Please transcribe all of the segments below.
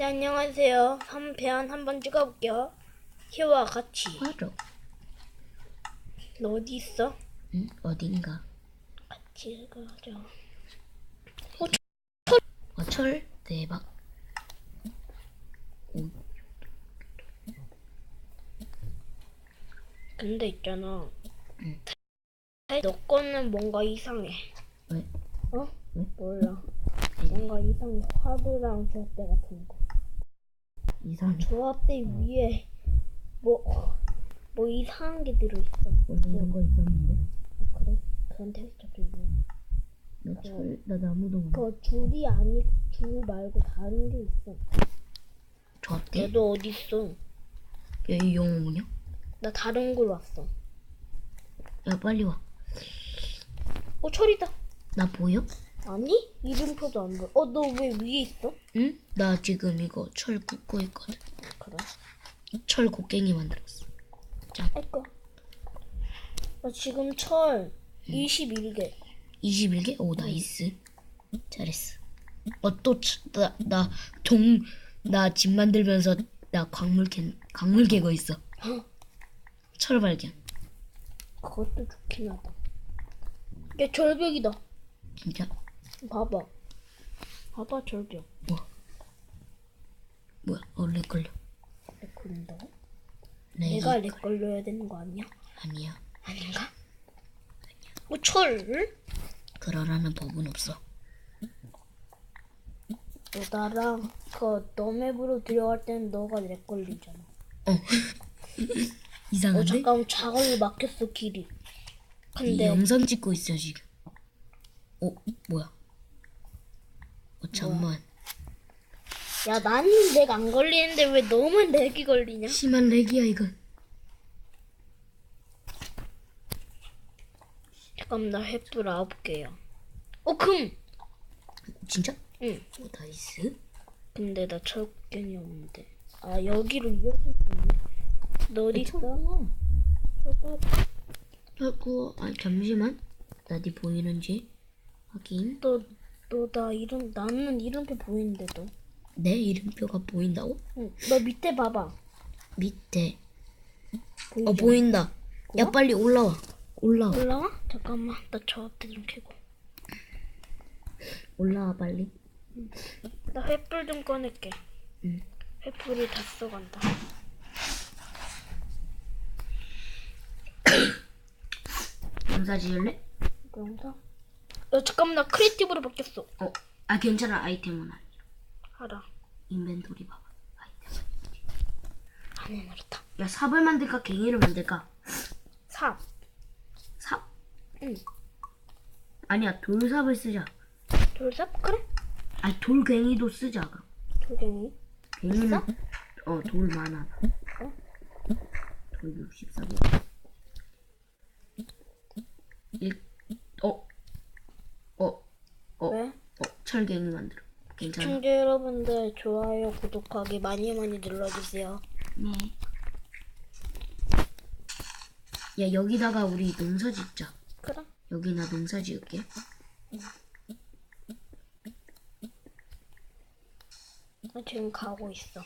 네, 안녕하세요. 3편 한번 찍어볼게요. 희와 같이. 바로 너 어디 있어? 응? 어딘가 같이 가자. 어, 철 대박 오, 근데 있잖아. 응. 너 거는 뭔가 이상해. 왜? 어? 왜? 몰라. 뭔가 이상해. 화두랑 조합대 같은 거. 이상해 조합대 위에 뭐, 뭐 이상한 게 들어있어. 원래 이런 거 있었는데 아, 그래? 그런 텍스처도 있네. 나 철 나 나무도 많아 그 줄이 아니, 줄 말고 다른 게 있어. 너도 어디 있어? 여기 용어 뭐냐? 나 다른 걸 왔어. 야 빨리 와나 어, 철이다. 보여? 아니? 이름표도 안 보여. 어, 너 왜 위에 있어? 응? 나 지금 이거 철 굽고 있거든 그래. 철 곡괭이 만들었어 할까? 나 지금 철 21개. 21개? 오 나이스 잘했어 어또나나 동 나 집 만들면서 나 광물 캐 광물 캐고 있어 철 발견 그것도 좋긴 하다. 야, 절벽이다. 진짜 봐봐. 봐봐, 절벽. 뭐야 원래 걸려 렉 걸린다고? 네 내가 렉 걸려야 되는 거 아니야? 아니야 아닌가? 어, 철? 그러라는 법은 없어 너 나랑 그 너맵으로 들어갈 때는 너가 렉 걸리잖아. 어 어, 이상한데 잠깐 자갈로 막혔어, 길이. 이 근데 영상 찍고 있어 지금 어 뭐야 어 잠만 야, 나는 렉안 걸리는데 왜 너만 렉이 걸리냐? 심한 렉이야 이건 잠깐만, 나 횃불 아홉 개야. 어, 금! 진짜 응. 오 나이스 근데 나 철권이 없는데. 아, 여기로 이어질 수 있네. 너 어디 있어? 철권. 아이고 아 잠시만 나디 보이는지 확인 너, 너, 나 이름, 나는 이름표 보이는데, 너. 내 이름표가 보인다고 응. 너 밑에 봐봐. 밑에 보이지? 어 보인다 야? 빨리 올라와 올라와 올라와? 잠깐만, 나 저 앞에 좀 켜고. 올라와 빨리 나 횃불 좀 꺼낼게. 응. 횃불이 다 써간다. 농사 지을래? 영상? 야, 잠깐만, 나 크리에이티브로 바뀌었어. 어 아 괜찮아 아이템은 아니야 알아. 인벤토리 봐봐 아이템 안에 넣었다. 야 삽을 만들까 갱이를 만들까 삽. 삽 응. 아니야 돌삽을 쓰자 돌삽? 그래? 아니 돌갱이도 쓰자 그럼 돌갱이. 갱이는 어돌 많아 돌 64개 일어어어 어, 왜? 어, 철갱이 만들어 괜찮아 시청자 여러분들 좋아요, 구독하기 많이 많이 눌러주세요. 네. 야 여기다가 우리 농사 짓자 그래? 여기 나 농사 지을게 나 지금 가고 있어.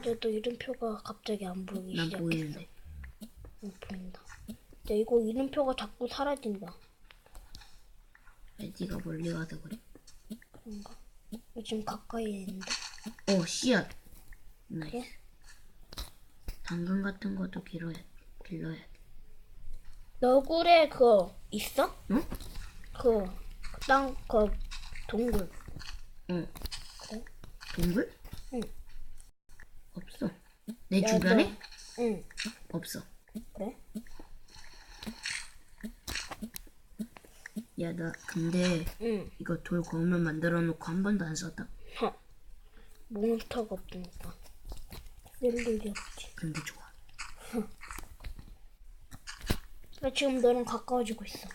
그래도 이름표가 갑자기 안 보이기 난 시작했어. 보이는데 응, 보인다. 근데 이거 이름표가 자꾸 사라진다. 왜 네가 멀리 가서 그래 그런가? 나 지금 가까이 있는데. 어 씨앗 나이스 그래? 당근 같은 것도 길어야 길러야 돼 너굴에 그거 있어? 응? 그, 그 땅, 그, 동굴. 응 그래? 동굴 응. 없어 내 야, 주변에 너- 응. 없어 그래? 야 나 근데 응. 이거 돌 거울만 만들어 놓고 한 번도 안 썼다 허. 몬스터가 없으니까. 쓸 일이 없지. 근데 좋아 나 지금 너랑 가까워지고 있어.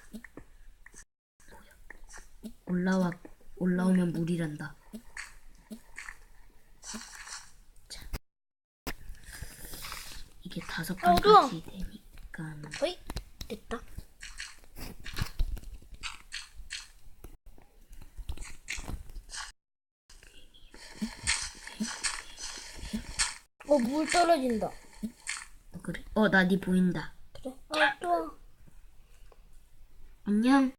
올라와 올라오면 물이란다 자 이게 다섯 아, 어두워. 칸까지 되니까 어이? 됐다. 어, 물 떨어진다. 어, 그래? 어, 나니 보인다. 그래? 아, 또. 와. 안녕.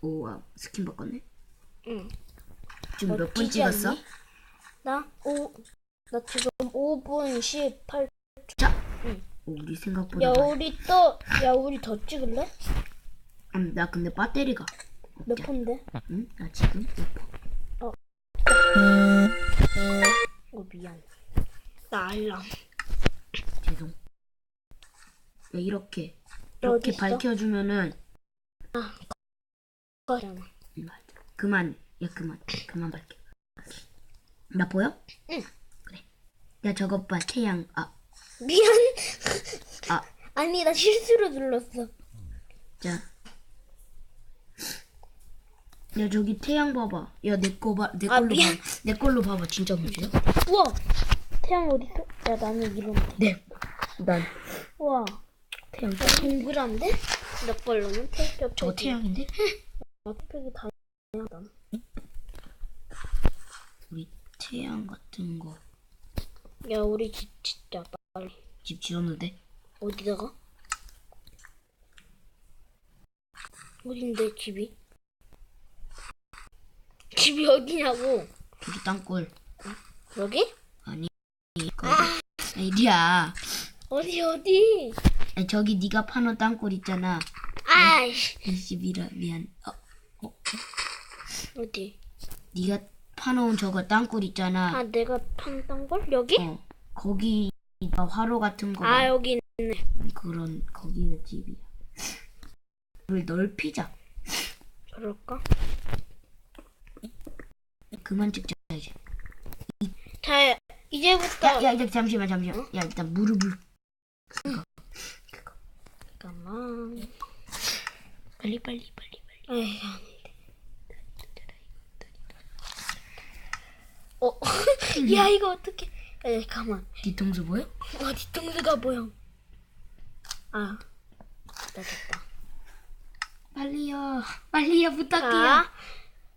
오, 와, 스킨 바꿨네. 응. 지금 몇분 멋지지 찍었어? 않니? 나? 오, 나 지금 5분 18. 자. 오, 우리 생각보다. 야, 많이- 우리 또, 야, 우리 더 찍을래? 음, 나 근데 배터리가. 몇 푼데? 응? 나 지금 5%. 어, 미안. 나 알람. 죄송. 야, 이렇게. 이렇게 어딨어? 밝혀주면은. 거잖아. 음, 맞아. 그만. 야, 그만. 그만 밝혀. 나 보여? 응. 그래. 야, 저것 봐. 태양. 아, 미안. 아. 아니, 나 실수로 눌렀어. 자. 야, 저기 태양 봐봐. 야, 내 거 봐. 내 아, 걸로 미안. 봐. 내 걸로 봐봐. 진짜 멋지다. 우와! 태양 어딨어? 야, 나는 돼. 네. 난 우와. 태양. 야, 동그란데? 내 걸로는 태양. 저거 태양인데? 팩이 다 난. 우리 태양 같은 거. 야, 우리 집 진짜 빨리. 집 지었는데? 어디다가? 어딘데 집이? 집이 어디냐고? 저기 땅굴. 여기? 아이디야. 어디 어디? 아니, 저기 네가 파는 땅굴 있잖아. 아이씨 이 집이라 미안. 어, 어디? 네가 파놓은 저거 땅굴 있잖아. 아 내가 판단 걸 여기? 어, 거기 가 화로 같은 거. 아 여기 있네. 그런 거기가 집이야. 물 넓히자. 그럴까? 그만 찍자 이제. 자 이제부터 야, 야, 이제 잠시만, 잠시만. 야, 일단 무릎을 잠깐만. 빨리, 빨리, 빨리, 빨리. 에이 안 돼. 어? 야 이거 어떻게? 야 가만. 뒤통수 보여? 와 뒤통수가 보여. 아 됐다. 빨리요, 빨리요, 부탁해요. 자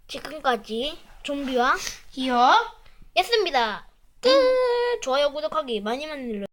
지금까지 좀비와 히어. 였습니다. 끝. 좋아요 구독하기 많이 눌러.